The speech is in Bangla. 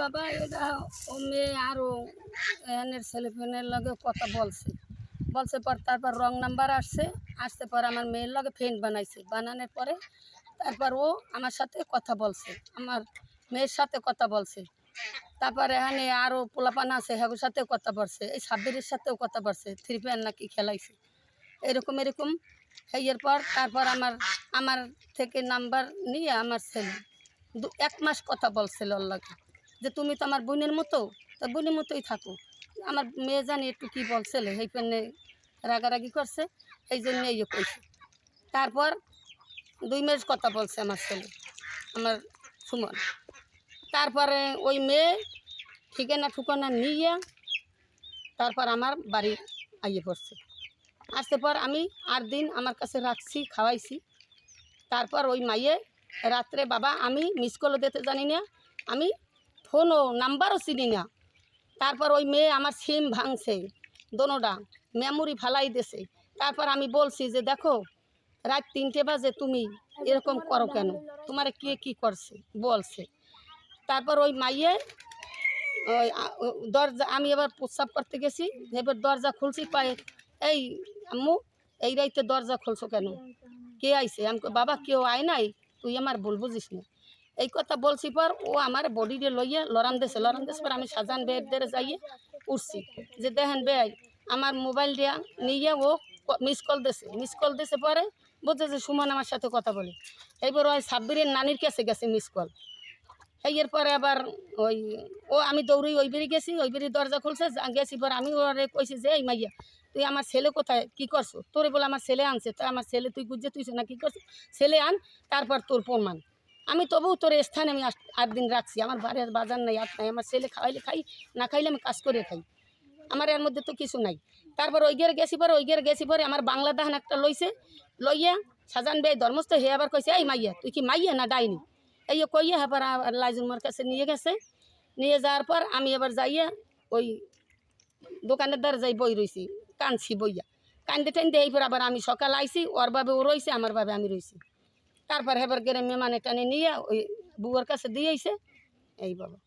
বাবা, এটা ও মেয়ে আরও এনের ছেলে ফোনের লগে কথা বলছে। বলছে পর তারপর রং নাম্বার আসছে, আসতে পর আমার মেয়ের লগে ফ্রেন্ড বানাইছে। বানানোর পরে তারপর ও আমার সাথে কথা বলছে, আমার মেয়ের সাথে কথা বলছে। তারপরে এখানে আরও পোলাপান আছে হ্যাগোর সাথেও কথা বলছে, এই সাব্বিরের সাথেও কথা বলছে, থ্রি প্যান নাকি খেলাইছে। এরকম এরকম। এর পর তারপর আমার আমার থেকে নাম্বার নিয়ে আমার ছেলে দু, এক মাস কথা বলছিল লাগে। যে তুমি তো আমার বোনের মতো, তা বোনের মতোই থাকো। আমার মেয়ে জানি একটু কী বলছিল সেই পেনে রাগারাগি করছে, এই জন্য ইয়ে কইছে তারপর দুই মাস কথা বলছে আমার ছেলে, আমার সুমন। তারপরে ওই মেয়ে ঠিকানা ঠিকানা নিয়ে তারপর আমার বাড়ি আইয়ে পড়ছে। আসতে পর আমি আট দিন আমার কাছে রাখছি, খাওয়াইছি। তারপর ওই মাইয়ে রাত্রে বাবা আমি মিস কলও দিতে জানি না, আমি ফোনও নাম্বারও চিনি না। তারপর ওই মেয়ে আমার সিম ভাঙছে দোনোটা মেমোরি ফালাই দিছে। তারপর আমি বলছি যে, দেখো, রাত তিনটে বাজে, তুমি এরকম করো কেন? তোমার কে কি করছে? বলছে। তারপর ওই মাইয়ে, ওই দরজা, আমি এবার প্রস্রাব করতে গেছি, এবার দরজা খুলছি, পায়ে, এই আম্মু, এই রাইতে দরজা খুলছো কেন? কে আইছে? আমি বাবা, কেউ আয় নাই, তুই আমার ভুল বুঝিস না। এই কথা বলছি পর ও আমার বডিরে লইয়ে লড়ান দেশে লড়ান দেশ পর আমি সাজান বেয়ের দেরে যাইয়ে উঠছি। যে দেখেন বেয়াই আমার মোবাইল দিয়া নিয়ে ও মিস কল দিছে। মিস কল দিছে পরে বলছে যে, সুমন আমার সাথে কথা বলে। এইবার ওই সাব্বিরের নানির কাছে গেছে মিস কল এই এরপরে আবার ওই, ও আমি দৌড়ি ওই বেরিয়ে গেছি, ওই বেরিয়ে দরজা খুলছে গেছি পর আমি ওরে কইছি যে, এই মাইয়া, তুই আমার ছেলে কোথায়? কি করছ? তোরে বলে, আমার ছেলে আনছে। তো আমার ছেলে তুই বুঝছে তুই না, কি করছিস? ছেলে আন, তারপর তোর প্রমাণ। আমি তবুও তোর স্থানে আমি আট দিন রাখছি। আমার বাড়ির বাজার নাই আট নাই। আমার ছেলে খাওয়াইলে খাই, না খাইলে আমি কাজ করে খাই। আমার এর মধ্যে তো কিছু নাই। তারপর ওই গের গেছি পরে, ওই গের গেছি পরে আমার বাংলা দাহান একটা লইছে। লইয়া সাজান বে ধর্মস্থ হে আবার কইছে, এই মাইয়া, তুই কি মাইয়া না ডাইনি? এই কইয়া হ্যাঁ লাইজুমার কাছে নিয়ে গেছে। নিয়ে যাওয়ার পর আমি এবার যাইয়া ওই দোকানের দ্বারা যাই বই রইছি কানছি বইয়া। কান্দে টান্দে এইবার আবার আমি সকাল আইছি, ওর ভাবে ও রইছে, আমার বাবে আমি রইছি। তারপর হেবার গেলে মেমানে টানে নিয়ে ওই বুয়ার কাছে দিয়েছে এই বাবা।